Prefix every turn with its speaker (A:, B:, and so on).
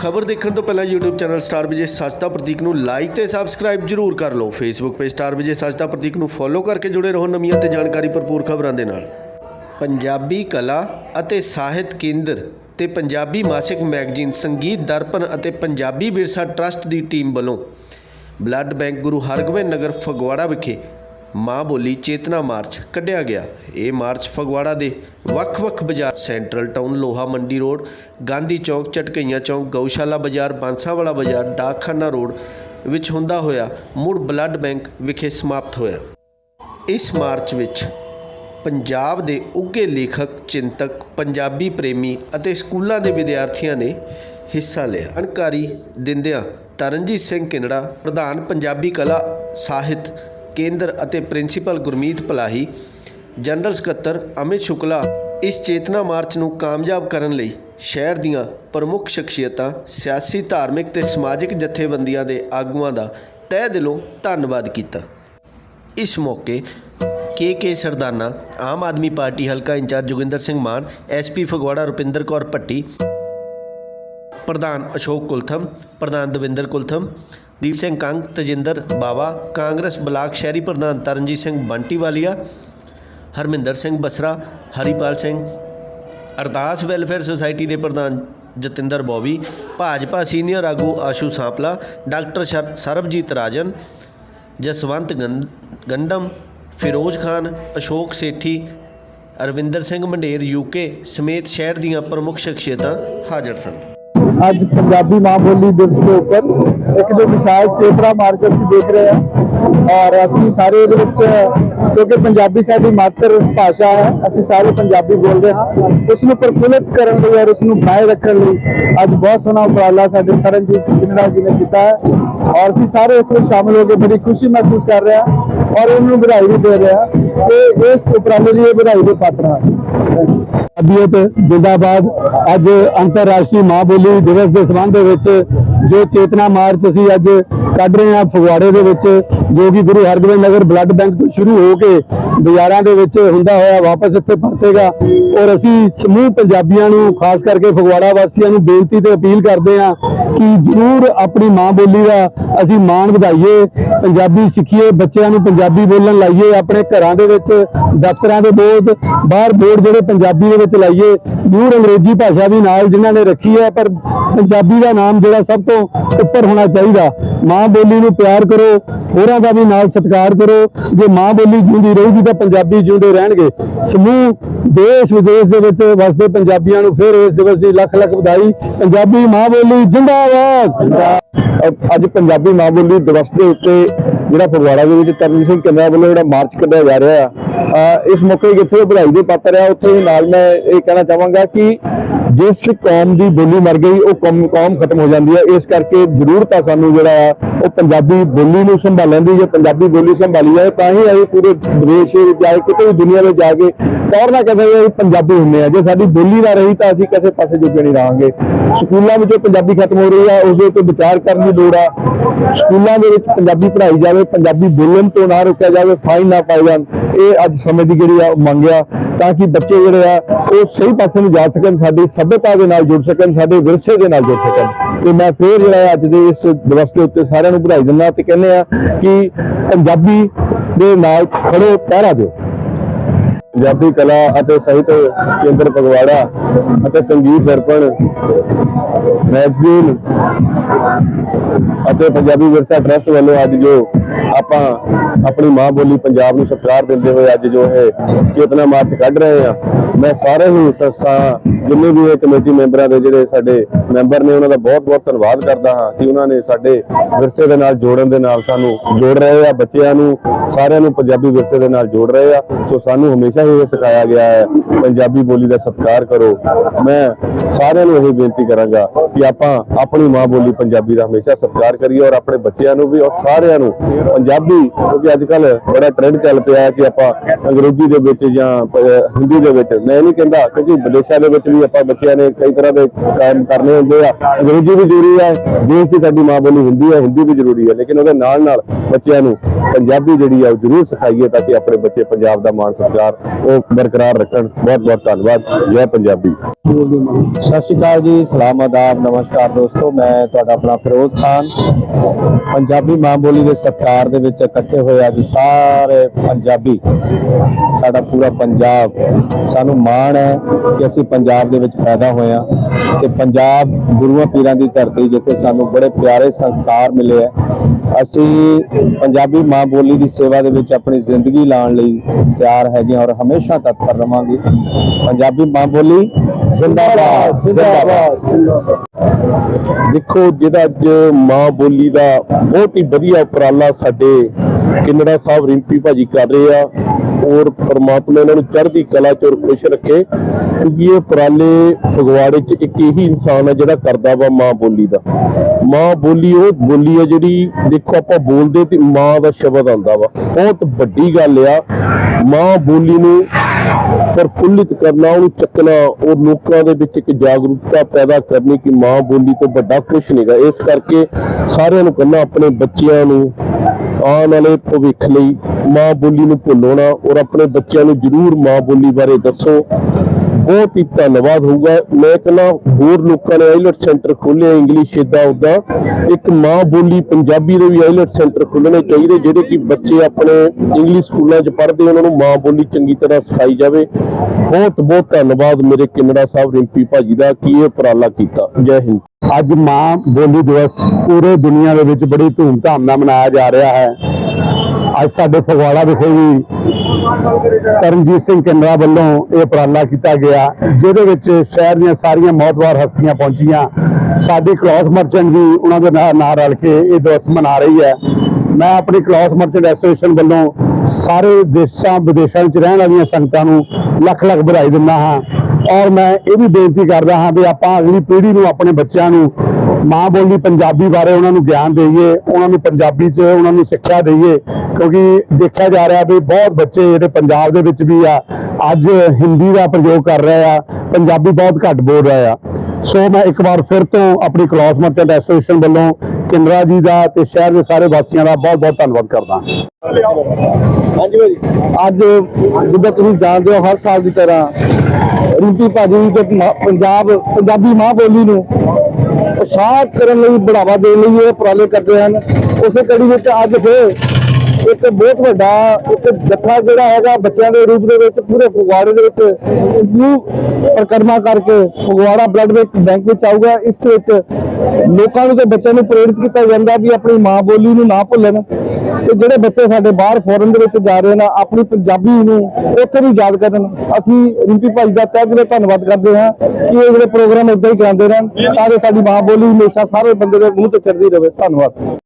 A: ਖਬਰ ਦੇਖਣ ਤੋਂ ਪਹਿਲਾਂ YouTube ਚੈਨਲ ਸਟਾਰ ਵਿਜੇ ਸੱਚ ਦਾ ਪ੍ਰਤੀਕ ਨੂੰ ਲਾਈਕ ਤੇ ਸਬਸਕ੍ਰਾਈਬ ਜਰੂਰ ਕਰ ਲਓ। Facebook ਪੇਜ ਸਟਾਰ ਵਿਜੇ ਸੱਚ ਦਾ ਪ੍ਰਤੀਕ ਨੂੰ ਫੋਲੋ ਕਰਕੇ ਜੁੜੇ ਰਹੋ ਨਵੀਆਂ ਤੇ ਜਾਣਕਾਰੀ ਭਰਪੂਰ ਖਬਰਾਂ ਦੇ ਨਾਲ। ਪੰਜਾਬੀ ਕਲਾ ਅਤੇ ਸਾਹਿਤ ਕੇਂਦਰ ਤੇ ਪੰਜਾਬੀ ਮਾਸਿਕ ਮੈਗਜ਼ੀਨ ਸੰਗੀਤ ਦਰਪਣ ਅਤੇ ਪੰਜਾਬੀ ਵਿਰਸਾ ਟਰਸਟ ਦੀ ਟੀਮ ਵੱਲੋਂ ਬਲੱਡ ਬੈਂਕ ਗੁਰੂ ਹਰਗੋਬਿੰਦ ਨਗਰ ਫਗਵਾੜਾ ਵਿਖੇ ਮਾਂ ਬੋਲੀ ਚੇਤਨਾ ਮਾਰਚ ਕੱਢਿਆ ਗਿਆ। ਇਹ ਮਾਰਚ ਫਗਵਾੜਾ ਦੇ ਵੱਖ-ਵੱਖ ਬਾਜ਼ਾਰ, ਸੈਂਟਰਲ ਟਾਊਨ, ਲੋਹਾ ਮੰਡੀ ਰੋਡ, ਗਾਂਧੀ ਚੌਕ ਚਟਕਈਆਂ ਚੌਕ, ਗਊਸ਼ਾਲਾ ਬਾਜ਼ਾਰ, ਬਾਂਸਾਵਾਲਾ ਬਾਜ਼ਾਰ, ਡਾਕਖਾਨਾ ਰੋਡ ਵਿੱਚ ਹੁੰਦਾ ਹੋਇਆ ਮੁੜ ਬਲੱਡ ਬੈਂਕ ਵਿਖੇ ਸਮਾਪਤ ਹੋਇਆ। ਇਸ ਮਾਰਚ ਵਿੱਚ ਪੰਜਾਬ ਦੇ ਉੱਘੇ ਲੇਖਕ, ਚਿੰਤਕ, ਪੰਜਾਬੀ ਪ੍ਰੇਮੀ ਅਤੇ ਸਕੂਲਾਂ ਦੇ ਵਿਦਿਆਰਥੀਆਂ ਨੇ ਹਿੱਸਾ ਲਿਆ। ਜਾਣਕਾਰੀ ਦਿੰਦਿਆਂ ਤਰਨਜੀਤ ਸਿੰਘ ਕਿਨੜਾ, ਪ੍ਰਧਾਨ ਪੰਜਾਬੀ ਕਲਾ ਸਾਹਿਤ ਕੇਂਦਰ ਅਤੇ ਪ੍ਰਿੰਸੀਪਲ ਗੁਰਮੀਤ ਪਲਾਹੀ, ਜਨਰਲ ਸਕੱਤਰ ਅਮਿਤ ਸ਼ੁਕਲਾ ਇਸ ਚੇਤਨਾ ਮਾਰਚ ਨੂੰ ਕਾਮਯਾਬ ਕਰਨ ਲਈ ਸ਼ਹਿਰ ਦੀਆਂ ਪ੍ਰਮੁੱਖ ਸ਼ਖਸੀਅਤਾਂ, ਸਿਆਸੀ, ਧਾਰਮਿਕ ਤੇ ਸਮਾਜਿਕ ਜਥੇਬੰਦੀਆਂ ਦੇ ਆਗੂਆਂ ਦਾ ਤਹਿ ਦਿਲੋਂ ਧੰਨਵਾਦ ਕੀਤਾ। ਇਸ ਮੌਕੇ K K Sardana, Aam Aadmi party ਹਲਕਾ ਇੰਚਾਰਜ ਜੋਗਿੰਦਰ ਸਿੰਘ ਮਾਨ ਐਸਪੀ ਫਗਵਾੜਾ ਰੁਪਿੰਦਰ ਕੌਰ ਪੱਟੀ ਪ੍ਰਧਾਨ ਅਸ਼ੋਕ ਕੁਲਥਮ, ਪ੍ਰਧਾਨ ਦਵਿੰਦਰ ਕੁਲਥਮ, ਦੀਪ ਸਿੰਘ ਕੰਗ, ਤਜਿੰਦਰ ਬਾਵਾ, ਕਾਂਗਰਸ ਬਲਾਕ ਸ਼ਹਿਰੀ ਪ੍ਰਧਾਨ ਤਰਨਜੀਤ ਸਿੰਘ ਬੰਟੀਵਾਲੀਆ, ਹਰਮਿੰਦਰ ਸਿੰਘ ਬਸਰਾ, ਹਰੀਪਾਲ ਸਿੰਘ, ਅਰਦਾਸ ਵੈਲਫੇਅਰ ਸੁਸਾਇਟੀ ਦੇ ਪ੍ਰਧਾਨ ਜਤਿੰਦਰ ਬੋਬੀ ਭਾਜਪਾ ਸੀਨੀਅਰ ਆਗੂ ਆਸ਼ੂ ਸਾਂਪਲਾ, ਡਾਕਟਰ ਸ਼ਰ- ਸਰਬਜੀਤ ਰਾਜਨ, ਜਸਵੰਤ ਗੰ- ਗੰਡਮ, ਫਿਰੋਜ਼ ਖਾਨ, ਅਸ਼ੋਕ ਸੇਠੀ, ਅਰਵਿੰਦਰ ਸਿੰਘ ਮੰਡੇਰ ਯੂਕੇ ਸਮੇਤ ਸ਼ਹਿਰ ਦੀਆਂ ਪ੍ਰਮੁੱਖ ਸ਼ਖਸੀਅਤਾਂ ਹਾਜ਼ਰ ਸਨ।
B: ਅੱਜ ਪੰਜਾਬੀ ਮਾਂ ਬੋਲੀ ਦਿਵਸ ਦੇ ਉੱਪਰ ਇੱਕ ਜੋ ਵਿਸ਼ਾਲ ਚੇਤਰਾ ਮਾਰਚ ਅਸੀਂ ਦੇਖ ਰਹੇ ਹਾਂ, ਔਰ ਅਸੀਂ ਸਾਰੇ ਇਹਦੇ ਵਿੱਚ, ਕਿਉਂਕਿ ਪੰਜਾਬੀ ਸਾਡੀ ਮਾਤਰ ਭਾਸ਼ਾ ਹੈ, ਅਸੀਂ ਸਾਰੇ ਪੰਜਾਬੀ ਬੋਲਦੇ ਹਾਂ। ਉਸ ਨੂੰ ਪ੍ਰਫੁੱਲਿਤ ਕਰਨ ਲਈ ਔਰ ਉਸ ਨੂੰ ਬਣਾਏ ਰੱਖਣ ਲਈ ਅੱਜ ਬਹੁਤ ਸੋਹਣਾ ਉਪਰਾਲਾ ਸਾਡੇ ਤਰਨਜੀਤ ਕਿੰਨਾ ਜੀ ਨੇ ਕੀਤਾ ਹੈ, ਔਰ ਅਸੀਂ ਸਾਰੇ ਇਸ ਵਿੱਚ ਸ਼ਾਮਿਲ ਹੋ ਕੇ ਬੜੀ ਖੁਸ਼ੀ ਮਹਿਸੂਸ ਕਰ ਰਹੇ ਹਾਂ, ਔਰ ਉਹਨੂੰ ਵਧਾਈ ਵੀ ਦੇ ਰਹੇ ਹਾਂ ਕਿ ਇਸ ਉਪਰਾਲੇ ਲਈ ਇਹ ਵਧਾਈ ਦੇ ਪਾਤਰ ਹਨ।
C: ਅਬੀਅਤ ਜਿੰਦਾਬਾਦ। ਅੱਜ ਅੰਤਰਰਾਸ਼ਟਰੀ ਮਾਂ ਬੋਲੀ ਦਿਵਸ ਦੇ ਸੰਬੰਧ ਦੇ ਵਿੱਚ ਜੋ ਚੇਤਨਾ ਮਾਰਚ ਅਸੀਂ ਅੱਜ ਕੱਢ ਰਹੇ ਹਾਂ ਫਗਵਾੜੇ ਦੇ ਵਿੱਚ, ਜੋ ਕਿ ਗੁਰੂ ਹਰਗੋਬਿੰਦ ਨਗਰ ਬਲੱਡ ਬੈਂਕ ਤੋਂ ਸ਼ੁਰੂ ਹੋ ਕੇ ਬਾਜ਼ਾਰਾਂ ਦੇ ਵਿੱਚ ਹੁੰਦਾ ਹੋਇਆ ਵਾਪਸ ਇੱਥੇ ਪਰਤੇਗਾ। ਔਰ ਅਸੀਂ ਸਮੂਹ ਪੰਜਾਬੀਆਂ ਨੂੰ, ਖਾਸ ਕਰਕੇ ਫਗਵਾੜਾ ਵਾਸੀਆਂ ਨੂੰ ਬੇਨਤੀ ਤੇ ਅਪੀਲ ਕਰਦੇ ਹਾਂ ਕਿ ਜ਼ਰੂਰ ਆਪਣੀ ਮਾਂ ਬੋਲੀ ਦਾ ਅਸੀਂ ਮਾਣ ਵਧਾਈਏ, ਪੰਜਾਬੀ ਸਿੱਖੀਏ, ਬੱਚਿਆਂ ਨੂੰ ਪੰਜਾਬੀ ਬੋਲਣ ਲਾਈਏ, ਆਪਣੇ ਘਰਾਂ ਦੇ ਵਿੱਚ, ਦਫ਼ਤਰਾਂ ਦੇ ਬੋਰਡ, ਬਾਹਰ ਬੋਰਡ ਜਿਹੜੇ ਪੰਜਾਬੀ ਦੇ ਵਿੱਚ ਲਾਈਏ, ਜ਼ਰੂਰ ਅੰਗਰੇਜ਼ੀ ਭਾਸ਼ਾ ਵੀ ਨਾਲ ਜਿਨ੍ਹਾਂ ਨੇ ਰੱਖੀ ਹੈ, ਪਰ ਪੰਜਾਬੀ ਦਾ ਨਾਮ ਜਿਹੜਾ ਸਭ ਤੋਂ ਉੱਪਰ ਹੋਣਾ ਚਾਹੀਦਾ। ਮਾਂ ਬੋਲੀ ਨੂੰ ਪਿਆਰ ਕਰੋ, ਹੋਰਾਂ ਦਾ ਵੀ ਨਾਲ ਸਤਿਕਾਰ ਕਰੋ। ਜੇ ਮਾਂ ਬੋਲੀ ਜਿਉਂਦੀ ਰਹੂਗੀ ਤਾਂ ਪੰਜਾਬੀ ਜਿਉਂਦੇ ਰਹਿਣਗੇ। ਸਮੂਹ ਦੇਸ਼ ਵਿਦੇਸ਼ ਦੇ ਵਿੱਚ ਵਸਦੇ ਪੰਜਾਬੀਆਂ ਨੂੰ ਫਿਰ ਇਸ ਦਿਵਸ ਦੀ ਲੱਖ ਲੱਖ ਵਧਾਈ। ਪੰਜਾਬੀ ਮਾਂ ਬੋਲੀ ਜਿੰਦਾ ਜਿੰਦਾਬਾਦ।
B: ਅੱਜ ਪੰਜਾਬੀ ਮਾਂ ਬੋਲੀ ਦਿਵਸ ਦੇ ਉੱਤੇ ਜਿਹੜਾ ਫਗਵਾੜਾ ਦੇ ਵਿੱਚ ਤਰਨਜੀਤ ਸਿੰਘ ਕਿੰਨਾ ਵੱਲੋਂ ਜਿਹੜਾ ਮਾਰਚ ਕੱਢਿਆ ਜਾ ਰਿਹਾ ਆ ਇਸ ਮੌਕੇ ਜਿੱਥੇ ਵਧਾਈ ਦੇ ਪਾਤਰ ਆ, ਉੱਥੇ ਹੀ ਨਾਲ ਮੈਂ ਇਹ ਕਹਿਣਾ ਚਾਹਾਂਗਾ ਕਿ ਜਿਸ ਕੌਮ ਦੀ ਬੋਲੀ ਮਰ ਗਈ, ਉਹ ਕੌਮ ਕੌਮ ਖਤਮ ਹੋ ਜਾਂਦੀ ਹੈ ਇਸ ਕਰਕੇ ਜ਼ਰੂਰਤ ਆ ਸਾਨੂੰ ਜਿਹੜਾ ਆ, ਉਹ ਪੰਜਾਬੀ ਬੋਲੀ ਨੂੰ ਸੰਭਾਲਣ ਦੀ, ਜੇ ਪੰਜਾਬੀ ਬੋਲੀ ਸੰਭਾਲੀ ਜਾਏ, ਤਾਂ ਹੀ ਅਸੀਂ ਪੂਰੇ ਦੇਸ਼ ਵਿੱਚ ਜਾਏ ਕਿਤੇ ਵੀ ਦੁਨੀਆ ਵਿੱਚ ਜਾ ਕੇ ਕੌਰ ਨਾ ਕਹਿੰਦੇ ਅਸੀਂ ਪੰਜਾਬੀ ਹੁੰਦੇ ਆ। ਜੇ ਸਾਡੀ ਬੋਲੀ ਨਾ ਰਹੀ, ਤਾਂ ਅਸੀਂ ਕਿਸੇ ਪਾਸੇ ਜੋਗੇ ਨਹੀਂ ਰਹਾਂਗੇ। ਸਕੂਲਾਂ ਵਿੱਚੋਂ ਪੰਜਾਬੀ ਖਤਮ ਹੋ ਰਹੀ ਆ, ਉਸ ਦੇ ਉੱਤੇ ਵਿਚਾਰ ਕਰਨ ਦੀ ਲੋੜ ਆ। ਸਕੂਲਾਂ ਦੇ ਵਿੱਚ ਪੰਜਾਬੀ ਪੜ੍ਹਾਈ ਜਾਵੇ, ਪੰਜਾਬੀ ਬੋਲਣ ਤੋਂ ਨਾ ਰੋਕਿਆ ਜਾਵੇ, ਫਾਈਨ ਨਾ ਪਾਏ ਜਾਣ। ਇਹ ਅੱਜ ਸਮੇਂ ਦੀ ਜਿਹੜੀ ਆ ਮੰਗ ਆ ਤਾਂ ਕਿ ਬੱਚੇ ਜਿਹੜੇ ਆ ਉਹ ਸਹੀ ਪਾਸੇ ਨੂੰ ਜਾ ਸਕਣ, ਸਾਡੀ ਸਭਿਅਤਾ ਦੇ ਨਾਲ ਜੁੜ ਸਕਣ, ਸਾਡੇ ਵਿਰਸੇ ਦੇ ਨਾਲ ਜੁੜ ਸਕਣ। ਤੇ ਮੈਂ ਫੇਰ ਜਿਹੜਾ ਅੱਜ ਦੇ ਇਸ ਦਿਵਸ ਦੇ ਉੱਤੇ ਸਾਰਿਆਂ ਨੂੰ ਵਧਾਈ ਦਿੰਦਾ ਤੇ ਕਹਿੰਦੇ ਆ ਕਿ ਪੰਜਾਬੀ ਦੇ ਨਾਲ ਖੜੋ ਪਹਿਰਾ ਦਿਓ। ਪੰਜਾਬੀ ਕਲਾ ਅਤੇ ਸਾਹਿਤ ਕੇਂਦਰ ਪਗਵਾੜਾ ਅਤੇ ਸੰਗੀਤ ਦਰਪਣ ਮੈਗਜ਼ੀਨ ਅਤੇ ਪੰਜਾਬੀ ਵਿਰਸਾ ਟਰਸਟ ਵੱਲੋਂ ਅੱਜ ਜੋ ਆਪਾਂ ਆਪਣੀ ਮਾਂ ਬੋਲੀ ਪੰਜਾਬ ਨੂੰ ਸਤਿਕਾਰ ਦਿੰਦੇ ਹੋਏ ਅੱਜ ਜੋ ਇਹ ਚੇਤਨਾ ਮਾਰਚ ਕੱਢ ਰਹੇ ਆ ਮੈਂ ਸਾਰੇ ਹੀ ਸੰਸਥਾ ਜਿੰਨੇ ਵੀ ਇਹ ਕਮੇਟੀ ਮੈਂਬਰਾਂ ਦੇ ਜਿਹੜੇ ਸਾਡੇ ਮੈਂਬਰ ਨੇ, ਉਹਨਾਂ ਦਾ ਬਹੁਤ ਬਹੁਤ ਧੰਨਵਾਦ ਕਰਦਾ ਹਾਂ ਕਿ ਉਹਨਾਂ ਨੇ ਸਾਡੇ ਵਿਰਸੇ ਦੇ ਨਾਲ ਜੋੜਨ ਦੇ ਨਾਲ ਸਾਨੂੰ ਜੋੜ ਰਹੇ ਆ, ਬੱਚਿਆਂ ਨੂੰ, ਸਾਰਿਆਂ ਨੂੰ ਪੰਜਾਬੀ ਵਿਰਸੇ ਦੇ ਨਾਲ ਜੋੜ ਰਹੇ ਆ। ਸੋ ਸਾਨੂੰ ਹਮੇਸ਼ਾ ਹੀ ਇਹ ਸਿਖਾਇਆ ਗਿਆ ਹੈ, ਪੰਜਾਬੀ ਬੋਲੀ ਦਾ ਸਤਿਕਾਰ ਕਰੋ। ਮੈਂ ਸਾਰਿਆਂ ਨੂੰ ਇਹ ਬੇਨਤੀ ਕਰਾਂਗਾ ਕਿ ਆਪਾਂ ਆਪਣੀ ਮਾਂ ਬੋਲੀ ਪੰਜਾਬੀ ਦਾ ਹਮੇਸ਼ਾ ਸਤਿਕਾਰ ਕਰੀਏ ਔਰ ਆਪਣੇ ਬੱਚਿਆਂ ਨੂੰ ਵੀ ਔਰ ਸਾਰਿਆਂ ਨੂੰ
D: ਪੰਜਾਬੀ, ਕਿਉਂਕਿ ਅੱਜ ਕੱਲ ਬੜਾ ਟ੍ਰੈਂਡ ਚੱਲ ਪਿਆ ਕਿ ਆਪਾਂ ਅੰਗਰੇਜ਼ੀ ਦੇ ਵਿੱਚ ਜਾਂ ਹਿੰਦੀ ਦੇ ਵਿੱਚ, ਮੈਂ ਨਹੀਂ ਕਹਿੰਦਾ ਕਿਉਂਕਿ ਵਿਦੇਸ਼ਾਂ ਦੇ ਵਿੱਚ ਵੀ ਆਪਾਂ ਬੱਚਿਆਂ ਨੇ ਕਈ ਤਰ੍ਹਾਂ ਦੇ ਕੰਮ ਕਰਨੇ ਹੁੰਦੇ ਆ। ਅੰਗਰੇਜ਼ੀ ਵੀ ਜ਼ਰੂਰੀ ਹੈ ਦੇਸ਼ ਦੀ ਸਾਡੀ ਮਾਂ ਬੋਲੀ ਹਿੰਦੀ ਹੈ ਹਿੰਦੀ ਵੀ ਜ਼ਰੂਰੀ ਹੈ ਲੇਕਿਨ ਉਹਦੇ ਨਾਲ ਨਾਲ ਬੱਚਿਆਂ ਨੂੰ ਪੰਜਾਬੀ ਜਿਹੜੀ ਆ, ਉਹ ਜ਼ਰੂਰ ਸਿਖਾਈਏ ਤਾਂ ਕਿ ਆਪਣੇ ਬੱਚੇ ਪੰਜਾਬ ਦਾ ਮਾਣ ਸਤਿਕਾਰ, ਉਹ ਬਰਕਰਾਰ ਰੱਖਣ। ਬਹੁਤ ਬਹੁਤ ਧੰਨਵਾਦ। ਜੈ ਪੰਜਾਬੀ।
E: ਸਤਿ ਸ਼੍ਰੀ ਅਕਾਲ ਜੀ, ਸਲਾਮ ਆਦਾਬ, ਨਮਸਕਾਰ ਦੋਸਤੋ, ਮੈਂ ਤੁਹਾਡਾ ਆਪਣਾ ਫਿਰੋਜ਼ ਖਾਨ। ਪੰਜਾਬੀ ਮਾਂ ਬੋਲੀ ਦੇ ਸਤਿਕਾਰ ਦੇ ਵਿੱਚ ਇਕੱਠੇ ਹੋਏ ਅੱਜ ਸਾਰੇ ਪੰਜਾਬੀ, ਸਾਡਾ ਪੂਰਾ ਪੰਜਾਬ, ਸਾਨੂੰ ਮਾਣ ਹੈ ਕਿ ਅਸੀਂ ਪੰਜਾਬ ਦੇ ਵਿੱਚ ਪੈਦਾ ਹੋਏ ਤੇ ਪੰਜਾਬ ਗੁਰੂਆਂ ਪੀਰਾਂ ਦੀ ਧਰਤੀ ਜਿੱਥੇ ਸਾਨੂੰ ਬੜੇ ਪਿਆਰੇ ਸੰਸਕਾਰ ਮਿਲੇ ਹੈ ਅਸੀਂ ਪੰਜਾਬੀ ਮਾਂ ਬੋਲੀ ਦੀ ਸੇਵਾ ਦੇ ਵਿੱਚ ਆਪਣੀ ਜ਼ਿੰਦਗੀ ਲਾਉਣ ਲਈ ਤਿਆਰ ਹੈਗੇ ਹਾਂ ਔਰ ਹਮੇਸ਼ਾ ਤਤਪਰ ਰਵਾਂਗੇ। ਪੰਜਾਬੀ ਮਾਂ ਬੋਲੀ ਜ਼ਿੰਦਾਬਾਦ ਜ਼ਿੰਦਾਬਾਦ।
D: ਦੇਖੋ, ਜਿਹੜਾ ਅੱਜ ਮਾਂ ਬੋਲੀ ਦਾ ਬਹੁਤ ਹੀ ਵਧੀਆ ਉਪਰਾਲਾ ਸਾਡੇ ਕਿੰਨੜਾ ਸਾਹਿਬ ਰਿੰਪੀ ਭਾਜੀ ਕਰ ਰਹੇ ਆ, ਔਰ ਪ੍ਰਮਾਤਮਾ ਇਹਨਾਂ ਨੂੰ ਚੜ੍ਹਦੀ ਕਲਾ ਚ ਔਰ ਖੁਸ਼ ਰੱਖੇ, ਕਿਉਂਕਿ ਇਹ ਉਪਰਾਲੇ ਫਗਵਾੜੇ ਚ ਇੱਕ ਇਹੀ ਇਨਸਾਨ ਹੈ ਜਿਹੜਾ ਕਰਦਾ ਵਾ ਮਾਂ ਬੋਲੀ ਦਾ। ਮਾਂ ਬੋਲੀ ਉਹ ਬੋਲੀ ਹੈ ਜਿਹੜੀ ਦੇਖੋ ਆਪਾਂ ਬੋਲਦੇ ਤੇ ਮਾਂ ਦਾ ਸ਼ਬਦ ਆਉਂਦਾ ਵਾ। ਬਹੁਤ ਵੱਡੀ ਗੱਲ ਆ, ਮਾਂ ਬੋਲੀ ਨੂੰ ਪ੍ਰਫੁੱਲਿਤ ਕਰਨਾ, ਉਹਨੂੰ ਚੱਕਣਾ ਔਰ ਲੋਕਾਂ ਦੇ ਵਿੱਚ ਇੱਕ ਜਾਗਰੂਕਤਾ ਪੈਦਾ ਕਰਨੀ ਕਿ ਮਾਂ ਬੋਲੀ ਤੋਂ ਵੱਡਾ ਕੁਛ ਨਹੀਂਗਾ ਇਸ ਕਰਕੇ ਸਾਰਿਆਂ ਨੂੰ ਕਹਿੰਦਾ, ਆਪਣੇ ਬੱਚਿਆਂ ਨੂੰ ਆਉਣ ਵਾਲੇ ਭਵਿੱਖ ਲਈ ਮਾਂ ਬੋਲੀ ਨੂੰ ਭੁੱਲੋ ਨਾ ਔਰ ਆਪਣੇ ਬੱਚਿਆਂ ਨੂੰ ਜ਼ਰੂਰ ਮਾਂ ਬੋਲੀ ਬਾਰੇ ਦੱਸੋ। ਬਹੁਤ ਹੀ ਧੰਨਵਾਦ ਹੋਊਗਾ। ਮੈਂ ਕਹਿੰਦਾ ਹੋਰ ਲੋਕਾਂ ਨੇ ਆਈਲਟ ਸੈਂਟਰ ਖੋਲ੍ਹਿਆ ਇੰਗਲਿਸ਼ ਇਦਾਂ ਉਦਾਂ ਇੱਕ ਮਾਂ ਬੋਲੀ ਪੰਜਾਬੀ ਦੇ ਵੀ ਆਈਲਟ ਸੈਂਟਰ ਖੋਲ੍ਹਣੇ ਚਾਹੀਦੇ, ਜਿਹੜੇ ਕਿ ਬੱਚੇ ਆਪਣੇ ਇੰਗਲਿਸ਼ ਸਕੂਲਾਂ 'ਚ ਪੜ੍ਹਦੇ, ਉਹਨਾਂ ਨੂੰ ਮਾਂ ਬੋਲੀ ਚੰਗੀ ਤਰ੍ਹਾਂ ਸਿਖਾਈ ਜਾਵੇ। ਬਹੁਤ ਬਹੁਤ ਧੰਨਵਾਦ ਮੇਰੇ ਕਿੰਨੜਾ ਸਾਹਿਬ ਰਿੰਪੀ ਭਾਜੀ ਦਾ, ਕਿ ਇਹ ਉਪਰਾਲਾ ਕੀਤਾ। ਜੈ ਹਿੰਦ।
F: ਅੱਜ ਮਾਂ ਬੋਲੀ ਦਿਵਸ ਪੂਰੇ ਦੁਨੀਆ ਦੇ ਵਿੱਚ ਬੜੀ ਧੂਮਧਾਮ ਨਾਲ ਮਨਾਇਆ ਜਾ ਰਿਹਾ ਹੈ। ਅੱਜ ਸਾਡੇ ਫਗਵਾੜਾ ਵਿਖੇ ਵੀ ਕਰਮਜੀਤ ਸਿੰਘ ਕਿੰਨਰਾ ਵੱਲੋਂ ਇਹ ਉਪਰਾਲਾ ਕੀਤਾ ਗਿਆ, ਜਿਹਦੇ ਵਿੱਚ ਸ਼ਹਿਰ ਦੀਆਂ ਸਾਰੀਆਂ ਮੌਤਵਾਰ ਹਸਤੀਆਂ ਪਹੁੰਚੀਆਂ। ਸਾਡੀ ਕਲੌਥ ਮਰਚੈਂਟ ਵੀ ਉਹਨਾਂ ਦੇ ਨਾਲ ਨਾਲ ਰਲ ਕੇ ਇਹ ਦਿਵਸ ਮਨਾ ਰਹੀ ਹੈ। ਮੈਂ ਆਪਣੀ ਕਲੌਥ ਮਰਚੈਂਟ ਐਸੋਸੀਏਸ਼ਨ ਵੱਲੋਂ ਸਾਰੇ ਦੇਸ਼ਾਂ ਵਿਦੇਸ਼ਾਂ ਵਿੱਚ ਰਹਿਣ ਵਾਲੀਆਂ ਸੰਗਤਾਂ ਨੂੰ ਲੱਖ ਲੱਖ ਵਧਾਈ ਦਿੰਦਾ ਹਾਂ। ਔਰ ਮੈਂ ਇਹ ਵੀ ਬੇਨਤੀ ਕਰਦਾ ਹਾਂ ਵੀ ਆਪਾਂ ਅਗਲੀ ਪੀੜ੍ਹੀ ਨੂੰ, ਆਪਣੇ ਬੱਚਿਆਂ ਨੂੰ ਮਾਂ ਬੋਲੀ ਪੰਜਾਬੀ ਬਾਰੇ ਉਹਨਾਂ ਨੂੰ ਗਿਆਨ ਦੇਈਏ ਉਹਨਾਂ ਨੂੰ ਪੰਜਾਬੀ 'ਚ ਉਹਨਾਂ ਨੂੰ ਸਿੱਖਿਆ ਦੇਈਏ ਕਿਉਂਕਿ ਦੇਖਿਆ ਜਾ ਰਿਹਾ ਵੀ ਬਹੁਤ ਬੱਚੇ ਜਿਹੜੇ ਪੰਜਾਬ ਦੇ ਵਿੱਚ ਵੀ ਆ ਅੱਜ ਹਿੰਦੀ ਦਾ ਪ੍ਰਯੋਗ ਕਰ ਰਹੇ ਆ ਪੰਜਾਬੀ ਬਹੁਤ ਘੱਟ ਬੋਲ ਰਹੇ ਆ। ਸੋ ਮੈਂ ਇੱਕ ਵਾਰ ਫਿਰ ਤੋਂ ਆਪਣੀ ਕਲਾਸ ਮਰਚੈਂਟ ਐਸੋਸੀਏਸ਼ਨ ਵੱਲੋਂ ਕਿੰਦਰਾ ਜੀ ਦਾ ਤੇ ਸ਼ਹਿਰ ਦੇ ਸਾਰੇ ਵਾਸੀਆਂ ਦਾ ਬਹੁਤ ਬਹੁਤ ਧੰਨਵਾਦ ਕਰਦਾ ਅੱਜ ਜਿੱਦਾਂ ਤੁਸੀਂ ਜਾਣਦੇ ਹੋ ਹਰ ਸਾਲ ਦੀ ਤਰ੍ਹਾਂ ਰਿੰਪੀ ਭਾਜੀ ਤੇ ਪੰਜਾਬ ਪੰਜਾਬੀ ਮਾਂ ਬੋਲੀ ਨੂੰ ਉਤਸ਼ਾਹ ਕਰਨ ਲਈ ਬੜਾਵਾ ਦੇਣ ਲਈ ਇਹ ਉਪਰਾਲੇ ਕਰਦੇ ਹਨ। ਉਸੇ ਕੜੀ ਵਿੱਚ ਅੱਜ ਫਿਰ ਇੱਕ ਬਹੁਤ ਵੱਡਾ ਇੱਕ ਜੱਥਾ ਜਿਹੜਾ ਹੈਗਾ ਬੱਚਿਆਂ ਦੇ ਰੂਪ ਦੇ ਵਿੱਚ ਪੂਰੇ ਫਗਵਾੜੇ ਦੇ ਵਿੱਚ ਸਮੂਹ ਪਰਿਕਰਮਾ ਕਰਕੇ ਫਗਵਾੜਾ ਬਲੱਡ ਬੈਂਕ ਵਿੱਚ ਆਊਗਾ। ਇਸ ਵਿੱਚ ਲੋਕਾਂ ਨੂੰ ਤੇ ਬੱਚਿਆਂ ਨੂੰ ਪ੍ਰੇਰਿਤ ਕੀਤਾ ਜਾਂਦਾ ਵੀ ਆਪਣੀ ਮਾਂ ਬੋਲੀ ਨੂੰ ਨਾ ਭੁੱਲਣ। ਤੇ ਜਿਹੜੇ ਬੱਚੇ ਸਾਡੇ ਬਾਹਰ ਫੋਰਨ ਦੇ ਵਿੱਚ ਜਾ ਰਹੇ ਨੇ, ਆਪਣੀ ਪੰਜਾਬੀ ਨੂੰ ਉੱਥੇ ਵੀ ਯਾਦ ਕਰਨ, ਅਸੀਂ ਰਿੰਪੀ ਭਾਈ ਦਾ ਤਹਿ ਦਿਲੋਂ ਧੰਨਵਾਦ ਕਰਦੇ ਹਾਂ ਕਿ ਇਹ ਜਿਹੜੇ ਪ੍ਰੋਗਰਾਮ ਇਦਾਂ ਹੀ ਕਰਾਉਂਦੇ ਰਹਿਣ, ਤਾਂ ਕਿ ਸਾਡੀ ਮਾਂ ਬੋਲੀ ਹਮੇਸ਼ਾ ਸਾਰੇ ਬੰਦੇ ਦੇ ਮੂੰਹ ਤੇ ਚੜ੍ਹਦੀ ਰਹੇ। ਧੰਨਵਾਦ।